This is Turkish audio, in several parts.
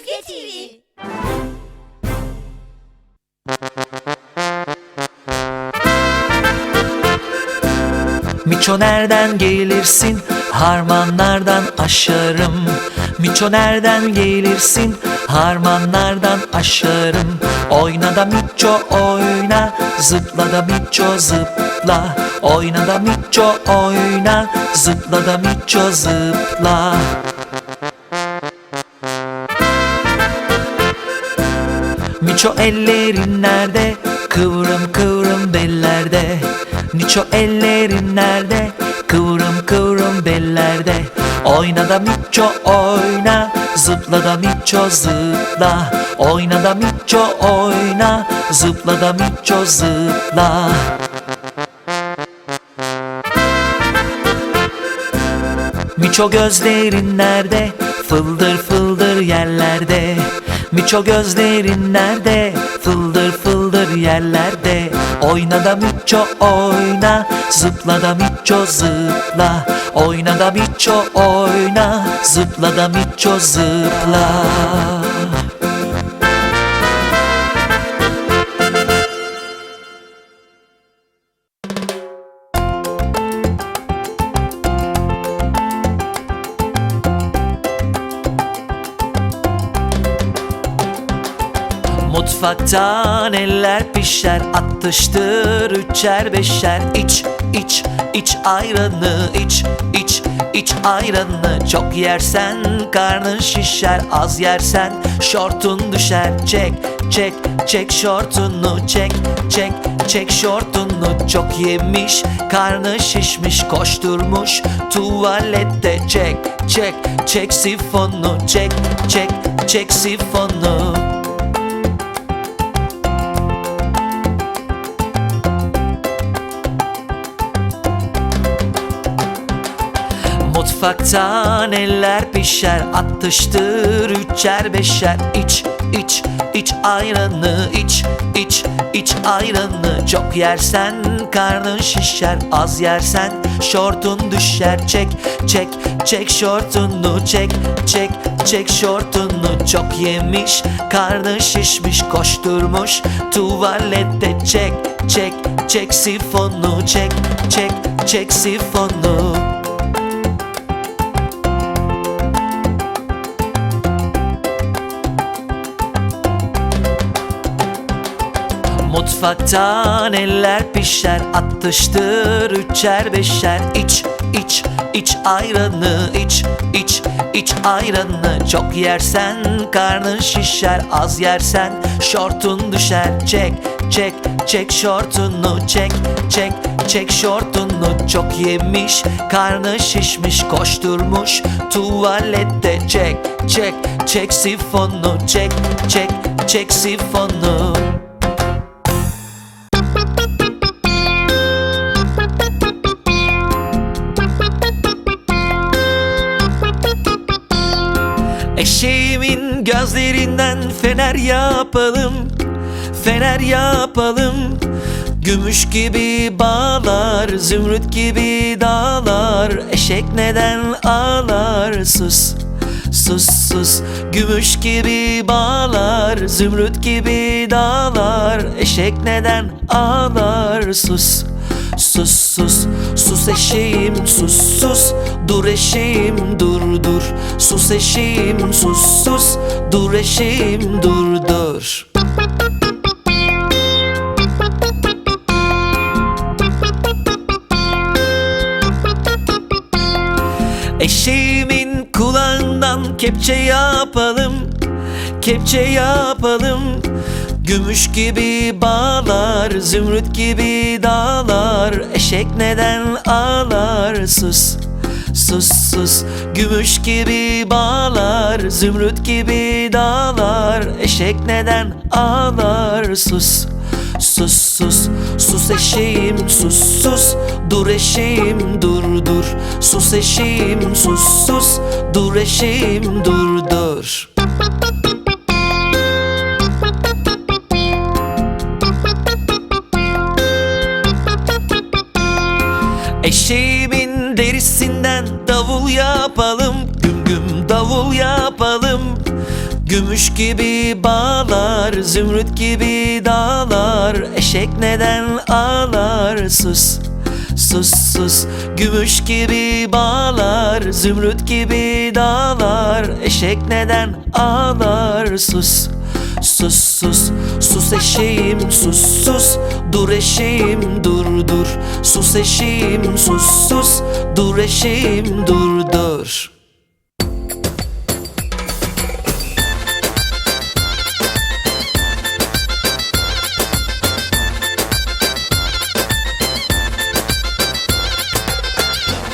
Çizgi TV. Miço nereden gelirsin? Harmanlardan aşarım. Miço nereden gelirsin? Harmanlardan aşarım. Oyna da miço oyna, zıpla da miço zıpla. Oyna da miço oyna, zıpla da miço zıpla. Miço ellerin nerede? Kıvrım kıvrım bellerde. Miço ellerin nerede? Kıvrım kıvrım bellerde. Oyna da Miço oyna. Zıpla da Miço zıpla. Oyna da Miço oyna. Zıpla da Miço zıpla. Miço gözlerin nerede? Fıldır fıldır yerlerde Miço gözlerin nerede? Fıldır fıldır yerlerde. Oyna da Miço oyna. Zıpla da Miço zıpla. Oyna da Miço oyna. Zıpla da Miço zıpla Mutfaktan eller pişer Atıştır üçer beşer. İç iç iç ayranı iç iç iç ayranı. Çok yersen karnın şişer Az yersen şortun düşer. Çek çek çek şortunu Çek çek çek şortunu. Çok yemiş karnı şişmiş Koşturmuş tuvalette. Çek çek çek sifonu Çek çek çek sifonu Mutfaktan eller pişer Atıştır üçer beşer. İç iç iç ayranı iç iç iç ayranı. Çok yersen karnın şişer Az yersen şortun düşer. Çek çek çek şortunu Çek çek çek şortunu. Çok yemiş karnın şişmiş Koşturmuş. Tuvalette Çek çek çek sifonu. Çek çek çek sifonu Mutfaktan eller pişer Atıştır üçer beşer. İç iç iç ayranı iç iç iç ayranı. Çok yersen karnın şişer Az yersen şortun düşer. Çek çek çek şortunu Çek çek çek şortunu. Çok yemiş karnı şişmiş Koşturmuş tuvalette. Çek çek çek sifonu Çek çek çek sifonu gözlerinden fener yapalım Fener yapalım. Gümüş gibi bağlar Zümrüt gibi dağlar. Eşek neden ağlar? Sus Sus sus. Gümüş gibi bağlar Zümrüt gibi dağlar. Eşek neden ağlar? Sus Sus sus. Sus eşeğim sus sus. Dur eşeğim dur dur. Sus eşeğim sus sus. Dur eşeğim dur dur. Eşeğimin kulağından kepçe yapalım. Kepçe yapalım Gümüş gibi bağlar Zümrüt gibi dağlar. Eşek neden ağlar? Sus Sus sus. Gümüş gibi bağlar Zümrüt gibi dağlar. Eşek neden ağlar? Sus Sus sus. Sus eşeğim sus sus. Dur eşeğim dur dur. Sus eşeğim sus sus. Dur eşeğim dur dur Eşeğimin derisinden davul yapalım Güm güm davul yapalım. Gümüş gibi bağlar, zümrüt gibi dağlar Eşek neden ağlar? Sus Sus sus. Gümüş gibi bağlar, zümrüt gibi dağlar Eşek neden ağlar? Sus Sus sus. Sus eşeğim sus sus. Dur eşeğim dur dur. Sus eşeğim sus sus. Dur eşeğim dur dur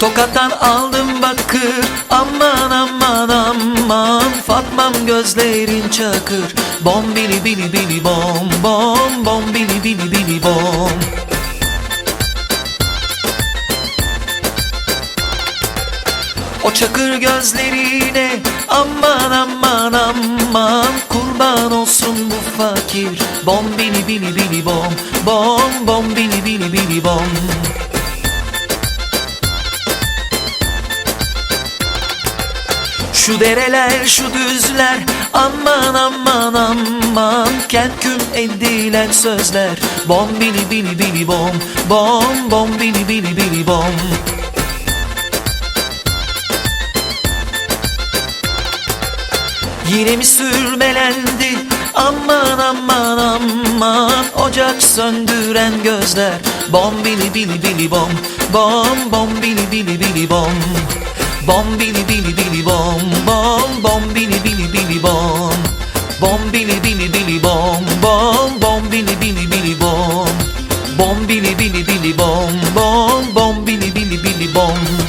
Tokattan aldım bakır Aman aman aman. Fatmam gözlerin çakır. Bom bili bili bili bom Bom bom bili bili bili bom. O çakır gözlerine aman aman aman. Kurban olsun bu fakir. Bom bili bili bili bom. Bom bom bili bili bili bom Şu dereler şu düzler aman aman aman. Kelküm edilen sözler. Bom bili bili bili bom. Bom bom bili bili bili bom. Yine mi sürmelendi? Aman aman aman. Ocak söndüren gözler. Bom bili bili bili bom. Bom bom bili bili bili bom Bom bili bili bili bom Bom bom bili bili bili bom Bom bili bili bili bom Bom bom bili bili bili bom Bom bili bili bili bom Bom bom bili bili bili bom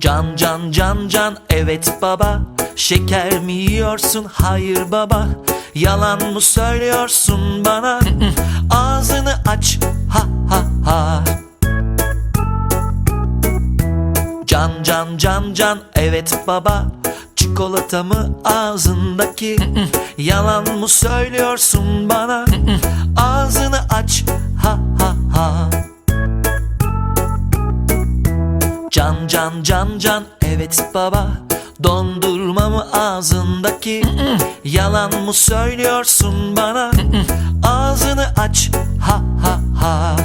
Can can can can. Evet baba Şeker mi yiyorsun? Hayır baba. Yalan mı söylüyorsun bana? Ağzını aç ha ha ha. Can can can can. Evet baba Çikolata mı ağzındaki. Yalan mı söylüyorsun bana? Ağzını aç ha ha ha Can can can can. Evet baba Dondurma mı ağzındaki? Yalan mı söylüyorsun bana? Ağzını aç ha ha ha.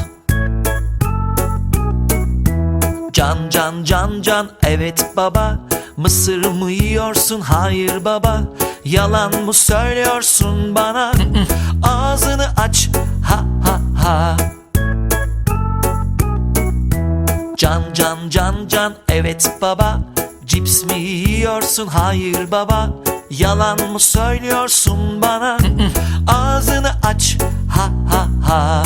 Can can can can. Evet baba Mısır mı yiyorsun? Hayır baba Yalan mı söylüyorsun bana? Ağzını aç ha ha ha Can can can can. Evet baba Cips mi yiyorsun? Hayır baba Yalan mı söylüyorsun bana? Ağzını aç ha ha ha.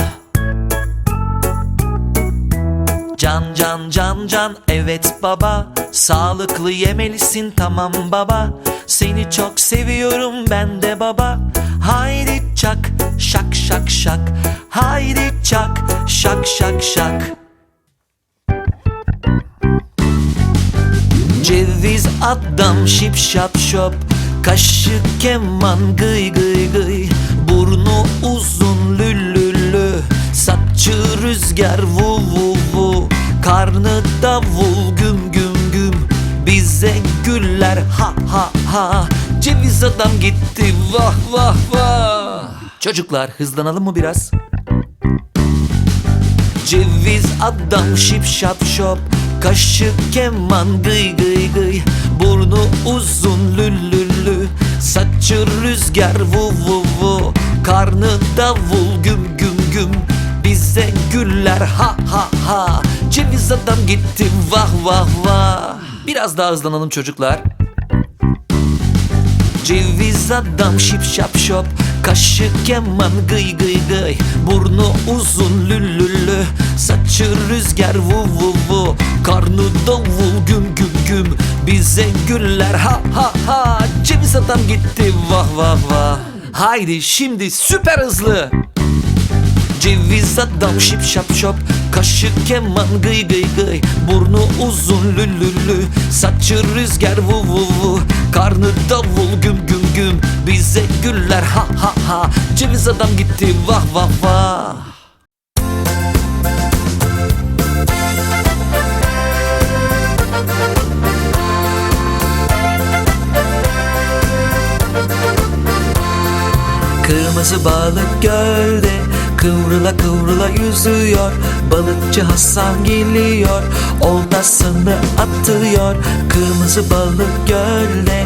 Can can can can. Evet baba Sağlıklı yemelisin. Tamam baba Seni çok seviyorum ben de baba. Haydi çak şak şak şak. Haydi çak şak şak şak Ceviz adam şip şap şop. Kaşı keman gıy gıy gıy. Burnu uzun lülülü. Saçı rüzgar vu vu vu. Karnı davul güm güm güm. Bize güller ha ha ha. Ceviz adam gitti vah vah vah. Çocuklar hızlanalım mı biraz? Ceviz adam şip şap şop Kaşı keman gıy gıy gıy Burnu uzun lülülü Saçı rüzgar vu vu vu Karnı davul güm güm güm. Bize güller ha ha ha Ceviz adam gitti vah vah vah. Biraz daha hızlanalım çocuklar. Ceviz adam şip şap şop Kaşı keman gıy gıy gıy Burnu uzun lülülü Saçı rüzgar vu vu vu Karnı davul güm güm güm. Bize güller ha ha ha Ceviz adam gitti vah vah vah. Haydi şimdi süper hızlı. Ceviz adam şip şap şop Kaşı keman gıy gıy gıy. Burnu uzun lülülü Saçı rüzgar vu vu vu. Karnı davul güm güm güm bize güller ha ha ha. Ceviz adam gitti vah vah vah. Kırmızı balık gölde Kıvrıla kıvrıla yüzüyor. Balıkçı Hasan geliyor Oltasını atıyor. Kırmızı balık gölde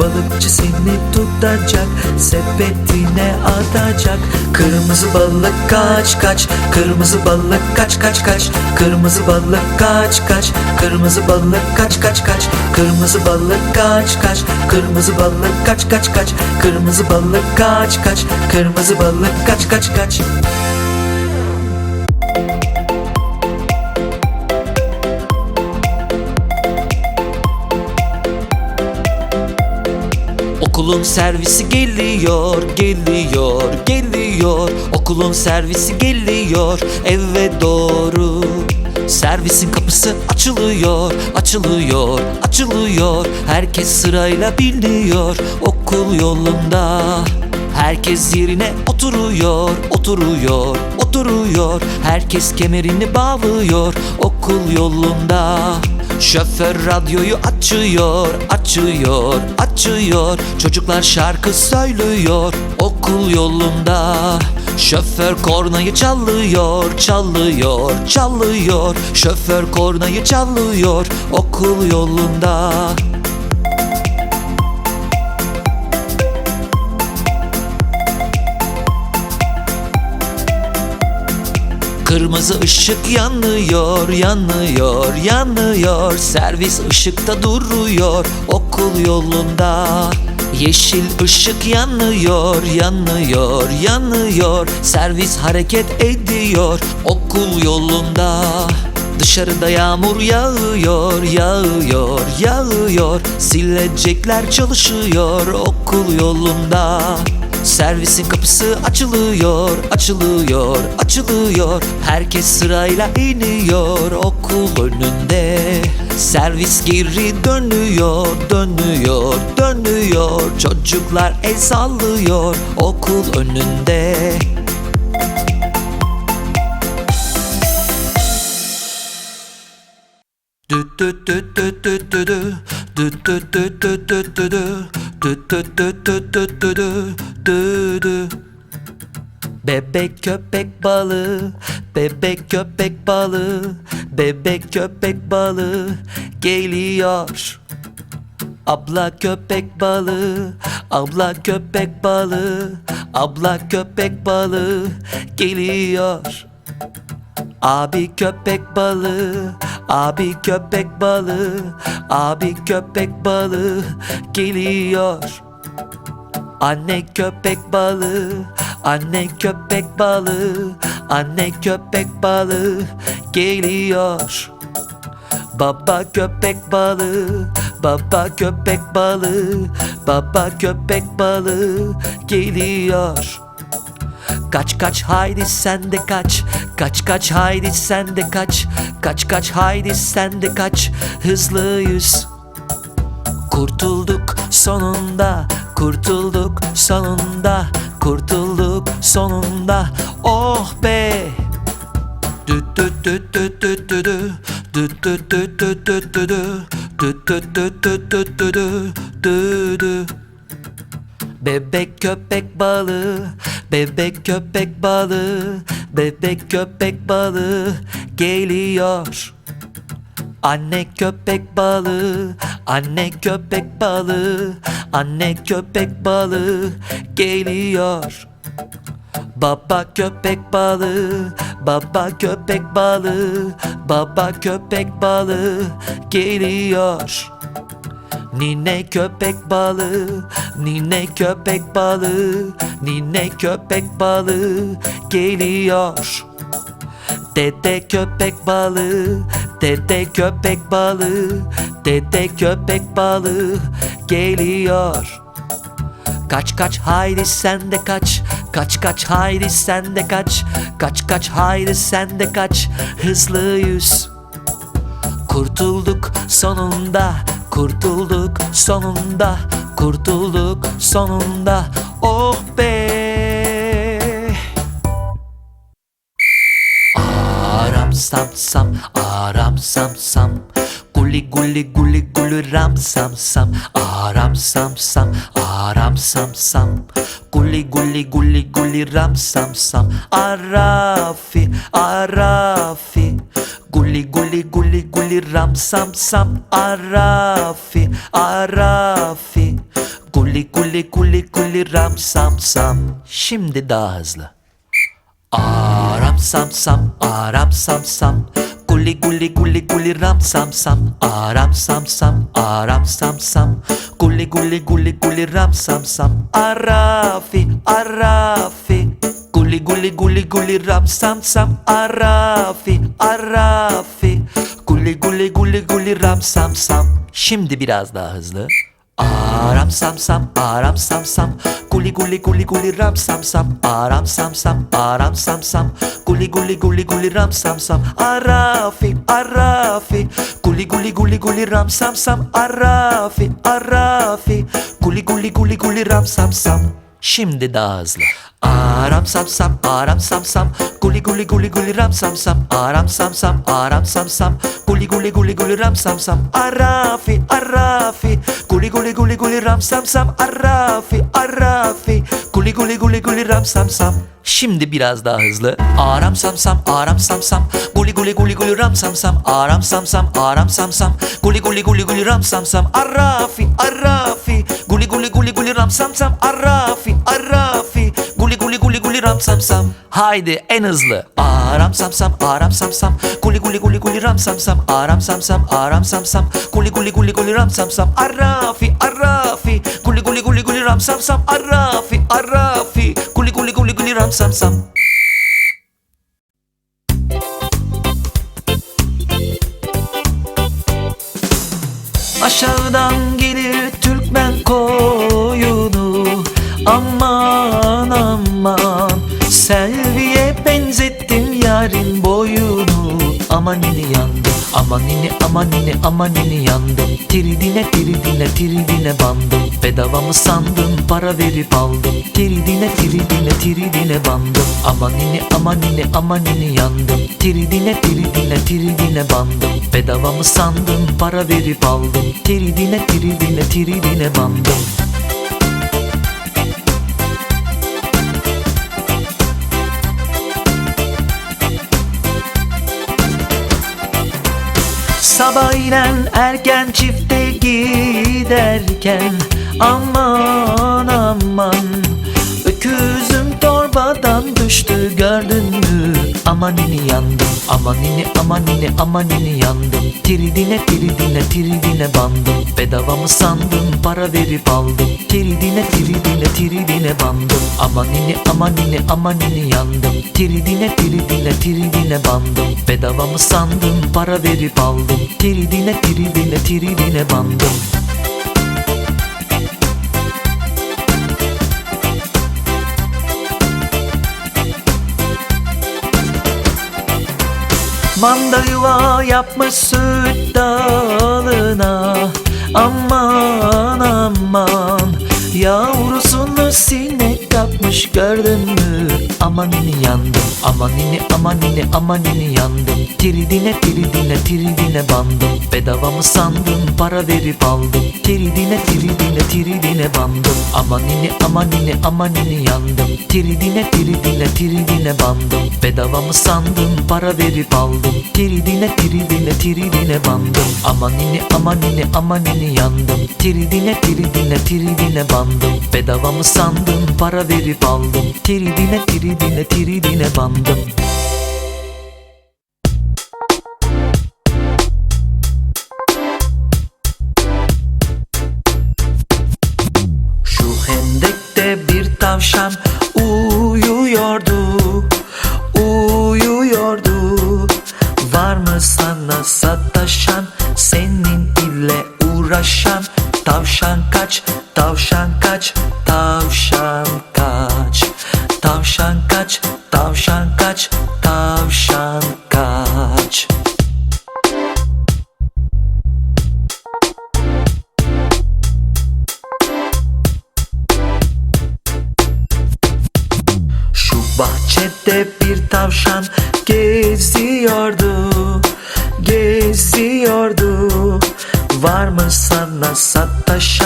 Balıkçı seni tutacak sepetine atacak. Kırmızı balık kaç kaç Kırmızı balık kaç kaç kaç. Kırmızı balık kaç kaç Kırmızı balık kaç kaç kaç. Kırmızı balık kaç kaç Kırmızı balık kaç kaç kaç. Kırmızı balık kaç kaç Kırmızı balık kaç kaç kaç Okulun servisi geliyor, geliyor, geliyor. Okulun servisi geliyor eve doğru. Servisin kapısı açılıyor, açılıyor, açılıyor. Herkes sırayla biniyor okul yolunda. Herkes yerine oturuyor, oturuyor, oturuyor. Herkes kemerini bağlıyor okul yolunda Şoför radyoyu açıyor, açıyor, açıyor. Çocuklar şarkı söylüyor okul yolunda. Şoför kornayı çalıyor, çalıyor, çalıyor. Şoför kornayı çalıyor okul yolunda Kırmızı ışık yanıyor, yanıyor, yanıyor. Servis ışıkta duruyor okul yolunda. Yeşil ışık yanıyor, yanıyor, yanıyor. Servis hareket ediyor okul yolunda. Dışarıda yağmur yağıyor, yağıyor, yağıyor. Silecekler çalışıyor okul yolunda Servisin kapısı açılıyor, açılıyor, açılıyor. Herkes sırayla iniyor okul önünde. Servis geri dönüyor, dönüyor, dönüyor. Çocuklar el sallıyor okul önünde. Düt düt düt düt düt düt düt. Düt düt düt düt düt Bebek köpek balığı, bebek köpek balığı, bebek köpek balığı geliyor. Abla köpek balığı, abla köpek balığı, abla köpek balığı geliyor. Abi köpek balığı, abi köpek balığı, abi köpek balığı geliyor. Anne köpek balığı, anne köpek balığı, anne köpek balığı geliyor. Baba köpek balığı, baba köpek balığı, baba köpek balığı geliyor. Kaç kaç haydi sen de kaç Kaç kaç haydi sen de kaç Kaç kaç haydi sen de kaç Hızlıyız Kurtulduk sonunda Kurtulduk sonunda Kurtulduk sonunda Oh be Düt düt düt düt düt düt düt. Düt düt düt düt düt düt düt. Düt düt düt düt düt düt düt. Dü dü. Bebek köpek balığı, bebek köpek balığı, bebek köpek balığı geliyor. Anne köpek balığı, anne köpek balığı, anne köpek balığı geliyor. Baba köpek balığı, baba köpek balığı, baba köpek balığı geliyor. Nine köpek balığı, Nine köpek balığı Nine köpek balığı Geliyor. Dede köpek balığı Dede köpek balığı Dede köpek balığı Geliyor. Kaç kaç haydi sen de kaç. Kaç kaç haydi sen de kaç. Kaç kaç haydi sen de kaç. Hızlı yüz. Kurtulduk sonunda Kurtulduk sonunda Kurtulduk sonunda Oh be. Aram sam sam Aram sam sam. Guli guli guli guli ram sam sam. Aram sam sam Aram sam sam. Guli guli guli guli ram sam sam. Arafi Arafi. Guli guli guli guli ram sam sam. Arafi Arafi Guli guli guli guli ram sam sam Şimdi daha hızlı Aram sam sam, aram sam sam Guli guli guli guli ram sam sam Aram sam sam, aram sam sam Guli guli guli guli ram sam sam Arafi, arafi Guli guli guli guli ram sam sam Arafi, arafi Guli guli guli guli ram sam sam Şimdi biraz daha hızlı Aram sam sam, aram sam sam Guli guli guli guli ram sam sam Aram sam sam, aram sam sam Guli guli guli guli ram sam sam Arafi, arafi Guli guli guli guli ram sam sam Arafi, arafi Guli guli guli guli ram sam sam Şimdi daha hızlı Aram sam sam, aram sam sam Guli guli guli guli ram sam sam Aram sam sam, aram sam sam Guli guli guli guli ram sam sam Arafi, arafi Guli guli guli guli ram sam sam Arafi, arafi Guli guli guli guli ram sam sam Şimdi biraz daha hızlı Aram sam sam, aram sam sam Guli guli guli guli ram sam sam Aram sam sam, aram sam sam Guli guli guli guli ram sam sam Arafi, arafi Guli guli guli guli ram sam sam Arafi, arafi guli ram sam sam. Haydi en hızlı. Aram sam sam aram sam sam. Guli guli guli guli ram sam sam. Aram sam sam aram sam sam. Guli guli guli guli ram sam sam. Arafi arafi. Guli guli guli guli ram sam sam. Arafi arafi. Guli guli guli guli ram sam sam. Aşağıdan gelir Türkmen koyunu. Aman Selviye benzettim yarın boyunu. Amanini yandım Amanini amanini amanini yandım. Tiridine tiridine tiridine bandım. Bedava mı sandın para verip aldım. Tiridine tiridine tiridine bandım. Amanini amanini amanini yandım. Tiridine tiridine tiridine bandım. Bedava mı sandın para verip aldım. Tiridine tiridine tiridine bandım Sabah inen erken çifte giderken Aman aman Öküzüm torbadan düştü gördün Amanini yandım Amanini amanini amanini yandım. Tiridine tiridine tiridine bandım. Bedava mı sandın para verip aldım. Tiridine tiridine tiridine bandım. Amanini amanini amanini yandım. Tiridine tiridine tiridine bandım. Bedava mı sandın para verip aldım. Tiridine tiridine tiridine bandım Manda yuva yapmış süt dalına. Aman aman Yavrusunu sinek kapmış gördün mü? Amanini yandım Amanini amanini amanini yandım. Tiridine tiridine tiridine bandım. Bedava mı sandın para verip aldım. Tiridine tiridine tiridine bandım. Amanini amanini amanini yandım. Tiridine tiridine tiridine bandım. Bedava mı sandın para verip aldım. Tiridine tiridine tiridine bandım. Amanini amanini amanini yandım. Tiridine tiridine tiridine bandım. Bedava mı sandın para verip trip aldım. Tridine tridine tridine bandım. Şu hendekte bir tavşan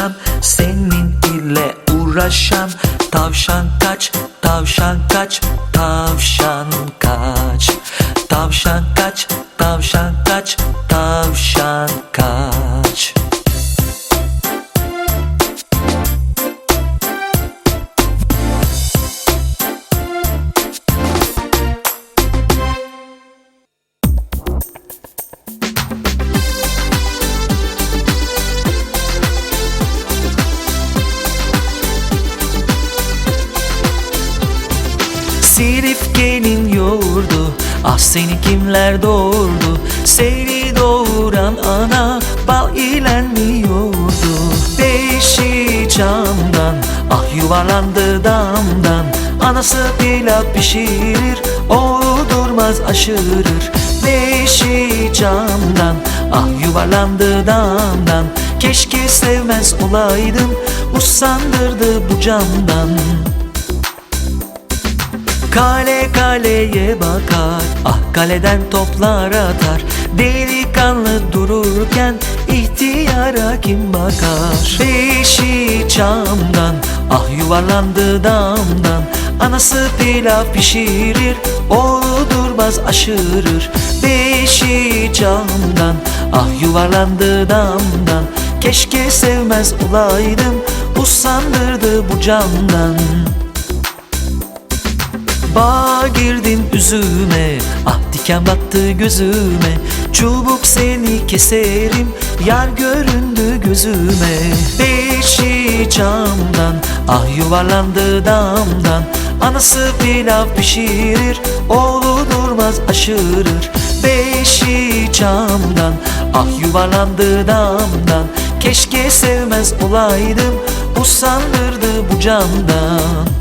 sataşan Senin ile uğraşan Tavşan kaç, tavşan kaç, tavşan kaç. Tavşan kaç, tavşan kaç, tavşan kaç seni kimler doğurdu? Seni doğuran ana Bal ile mi yoğurdu Beşi camdan Ah yuvarlandı damdan. Anası pilav pişirir Oğlu durmaz aşırır. Beşi camdan Ah yuvarlandı damdan. Keşke sevmez olaydım Usandırdı bu camdan Kale kaleye bakar Ah kaleden toplar atar. Delikanlı dururken ihtiyara kim bakar? Beşi çamdan Ah yuvarlandı damdan. Anası pilav pişirir Oğlu durmaz aşırır. Beşi camdan Ah yuvarlandı damdan. Keşke sevmez olaydım Usandırdı bu camdan Bağ girdin üzüme? Ah diken battı gözüme. Çubuk seni keserim Yar göründü gözüme. Beşi camdan Ah yuvarlandı damdan. Anası pilav pişirir Oğlu durmaz aşırır. Beşi camdan Ah yuvarlandı damdan. Keşke sevmez olaydım Usandırdı bu camdan